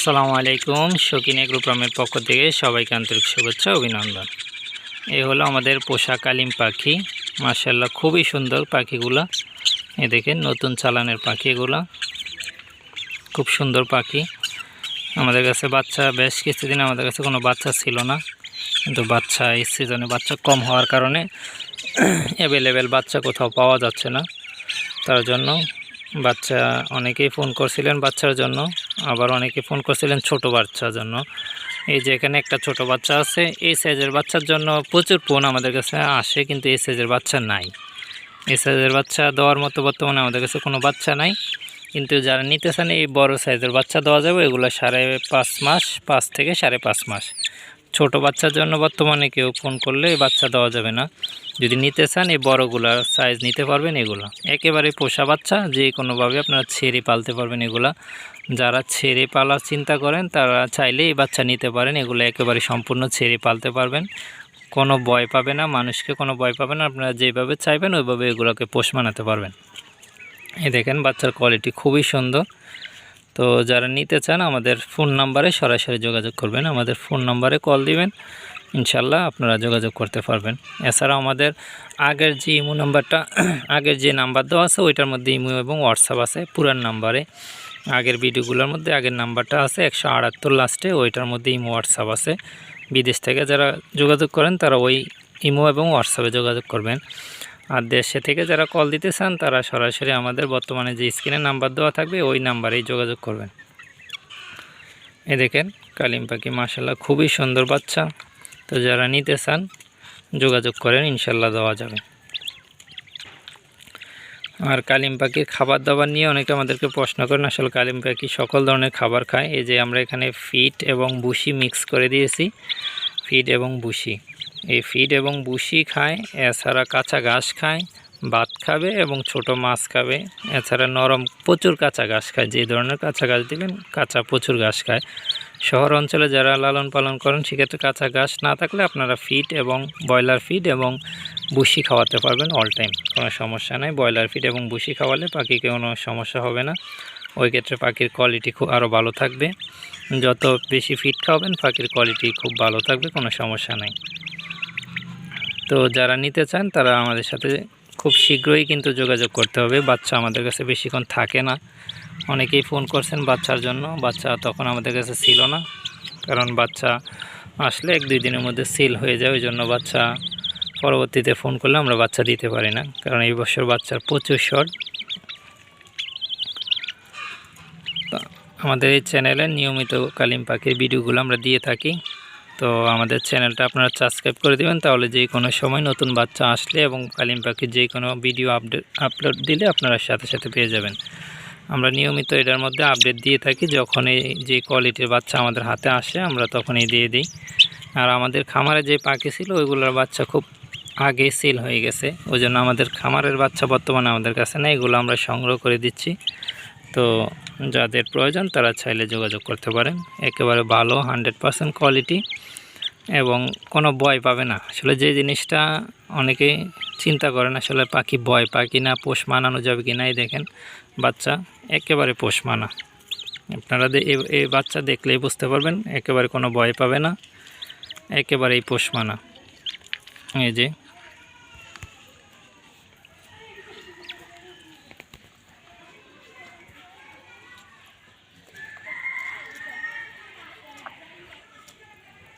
আসসালামু আলাইকুম। শকিন গ্রুপ্রামের পক্ষ থেকে সবাইকে আন্তরিক শুভেচ্ছা অভিনন্দন। এই হলো আমাদের পোষা কালিম পাখি। মার্শাল্লাহ খুবই সুন্দর পাখিগুলা। এ দেখেন নতুন চালানের পাখি এগুলা। খুব সুন্দর পাখি। আমাদের কাছে বাচ্চা, বেশ কিছুদিন আমাদের কাছে কোনো বাচ্চা ছিল না। কিন্তু বাচ্চা, এই সিজনে বাচ্চা কম হওয়ার কারণে অ্যাভেলেবেল বাচ্চা কোথাও পাওয়া যাচ্ছে না। তার জন্য বাচ্চা, অনেকেই ফোন করছিলেন বাচ্চার জন্য, আবার অনেকে ফোন করছিলেন ছোট বাচ্চার জন্য। এই যে এখানে একটা ছোট বাচ্চা আছে, এই সাইজের বাচ্চার জন্য প্রচুর ফোন আমাদের কাছে আসে, কিন্তু এই সাইজের বাচ্চা নাই। এই সাইজের বাচ্চা দেওয়ার মতো বর্তমানে আমাদের কাছে কোনো বাচ্চা নাই। কিন্তু যারা নিতে চান, এই বড় সাইজের বাচ্চা দেওয়া যাবে, এগুলো সাড়ে পাঁচ মাস, পাঁচ থেকে সাড়ে পাঁচ মাস। ছোট বাচ্চার জন্য বর্তমানে কেউ ফোন করলে এই বাচ্চা দেওয়া যাবে না। যদি নিতে চান, এই বড়গুলার সাইজ নিতে পারবেন এগুলো। একেবারে পোষা বাচ্চা, যে কোনোভাবে আপনারা ছেড়ে পালতে পারবেন এগুলা। যারা ছেড়ে পালার চিন্তা করেন, তারা চাইলে এই বাচ্চা নিতে পারেন। এগুলো একেবারে সম্পূর্ণ ছেড়ে পালতে পারবেন। কোনো ভয় পাবে না, মানুষকে কোনো ভয় পাবে না। আপনারা যেভাবে চাইবেন, ওইভাবে এগুলোকে পোষ মানাতে পারবেন। এই দেখেন, বাচ্চার কোয়ালিটি খুবই সুন্দর। তো যারা নিতে চান আমাদের ফোন নাম্বারে সরাসরি যোগাযোগ করবেন, আমাদের ফোন নাম্বারে কল দিবেন, ইনশাল্লাহ আপনারা যোগাযোগ করতে পারবেন। এছাড়াও আমাদের আগের যে ইমো নাম্বারটা আগের যে নাম্বার দেওয়া আছে ওইটার মধ্যে ইমো এবং হোয়াটসঅ্যাপ আছে, পুরান নাম্বারে আগের ভিডিওগুলোর মধ্যে আগের নাম্বারটা আছে, একশো আটাত্তর লাস্টে ওইটার মধ্যে ইমো হোয়াটসঅ্যাপ আছে। বিদেশ থেকে যারা যোগাযোগ করেন তারা ওই ইমো এবং হোয়াটসঅ্যাপে যোগাযোগ করবেন। আর দেশে থেকে যারা কল দিতে চান, তারা সরাসরি আমাদের বর্তমানে যে স্ক্রিনে নাম্বার দেওয়া থাকবে, ওই নাম্বারেই যোগাযোগ করবেন। এ দেখেন, কালিম পাখি মাসাল্লাহ খুবই সুন্দর বাচ্চা। তো যারা নিতে চান, যোগাযোগ করেন ইনশাল্লাহ দেওয়া যাবে। আর কালিম পাখির খাবার দাবার নিয়ে অনেকে আমাদেরকে প্রশ্ন করেন, আসলে কালিম পাখি সকল ধরনের খাবার খায়। এই যে আমরা এখানে ফিট এবং বুসি মিক্স করে দিয়েছি। ফিট এবং বুসি এই ফিড এবং বুসি খায়, এছাড়া কাঁচা ঘাস খায় ভাত খাবে এবং ছোট মাছ খাবে। এছাড়া নরম প্রচুর কাঁচা ঘাস খায়, যে ধরনের কাঁচা ঘাস দিবেন কাঁচা প্রচুর ঘাস খায়। শহর অঞ্চলে যারা লালন পালন করেন, সেক্ষেত্রে কাঁচা ঘাস না থাকলে আপনারা ফিড এবং ব্রয়লার ফিড এবং বুসি খাওয়াতে পারবেন অল টাইম। কোনো সমস্যা নেই, ব্রয়লার ফিড এবং বুসি খাওয়ালে পাখিকে কোনো সমস্যা হবে না। ওই ক্ষেত্রে পাখির কোয়ালিটি খুব আরও ভালো থাকবে। যত বেশি ফিড খাওয়াবেন, পাখির কোয়ালিটি খুব ভালো থাকবে, কোনো সমস্যা নেই। তো যারা নিতে চান, তারা আমাদের সাথে খুব শীঘ্রই কিন্তু যোগাযোগ করতে হবে। বাচ্চা আমাদের কাছে বেশিক্ষণ থাকে না। অনেকেই ফোন করছেন বাচ্চার জন্য। বাচ্চা তখন আমাদের কাছে ছিল না। কারণ বাচ্চা আসলে এক দুই দিনের মধ্যে সিল হয়ে যায়। ওই জন্য বাচ্চা পরবর্তীতে ফোন করলে আমরা বাচ্চা দিতে পারি না। কারণ এই বছর বাচ্চার প্রচুর শর্ট আমাদের এই চ্যানেলে নিয়মিত কালিম পাখির ভিডিওগুলো আমরা দিয়ে থাকি। তো আমাদের চ্যানেলটা আপনারা সাবস্ক্রাইব করে দেবেন, তাহলে যে কোনো সময় নতুন বাচ্চা আসলে এবং কালিম পাখির যে কোনো ভিডিও আপডেট আপলোড দিলে আপনারা সাথে সাথে পেয়ে যাবেন। আমরা নিয়মিত এটার মধ্যে আপডেট দিয়ে থাকি, যখন এই যে কোয়ালিটির বাচ্চা আমাদের হাতে আসে, আমরা তখনই দিয়ে দিই। আর আমাদের খামারে যে পাখি ছিল, ওইগুলোর বাচ্চা খুব আগে সেল হয়ে গেছে। ওই জন্য আমাদের খামারের বাচ্চা বর্তমানে আমাদের কাছে নেই, এগুলো আমরা সংগ্রহ করে দিচ্ছি। তো যাদের প্রয়োজন তারা চাইলে যোগাযোগ করতে পারেন। একেবারে ভালো, হান্ড্রেড পারসেন্ট কোয়ালিটি এবং কোনো ভয় পাবে না। আসলে যে জিনিসটা অনেকে চিন্তা করেন, আসলে পাখি ভয় কি না পোষ মানানো যাবে কি না এই দেখেন বাচ্চা একেবারে পোষ মানা। আপনারা এই বাচ্চা দেখলেই বুঝতে পারবেন, একেবারে কোনো ভয় পাবে না, একেবারেই পোষ মানা। এই যে